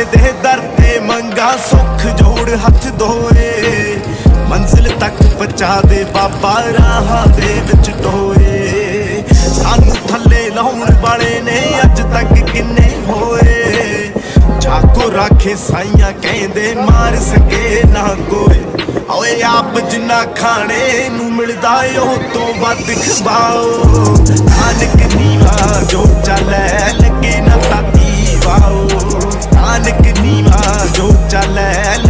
ਬਾਬੇ ਦੇ ਦਰ ਤੇ ਮੰਗਾ ਸੁੱਖ ਜੋੜ ਹੱਥ ਦੋਏ। ਮੰਜ਼ਿਲ ਤੱਕ ਪਹੁੰਚਾ ਦੇ ਬਾਬਾ ਰਾਹਾਂ ਦੇ ਵਿੱਚ ਟੋਏ। ਸਾਨੂੰ ਥੱਲੇ ਲਾਉਣ ਵਾਲੇ ਨੇ ਅੱਜ ਤੱਕ ਕਿੰਨੇ ਹੋਏ। ਜਾਕੋ ਰਾਖੇ ਸਾਈਆਂ ਕਹਿੰਦੇ ਮਾਰ ਸਕੇ ਨਾ ਕੋਈ। ਓਏ ਆਪ ਜਿੰਨਾ ਖਾਣੇ ਨੂੰ ਮਿਲਦਾ ਉਹ ਤੋਂ ਵੱਧ ਖਵਾਓ। ਨਾਨਕ ਚੱਲੇ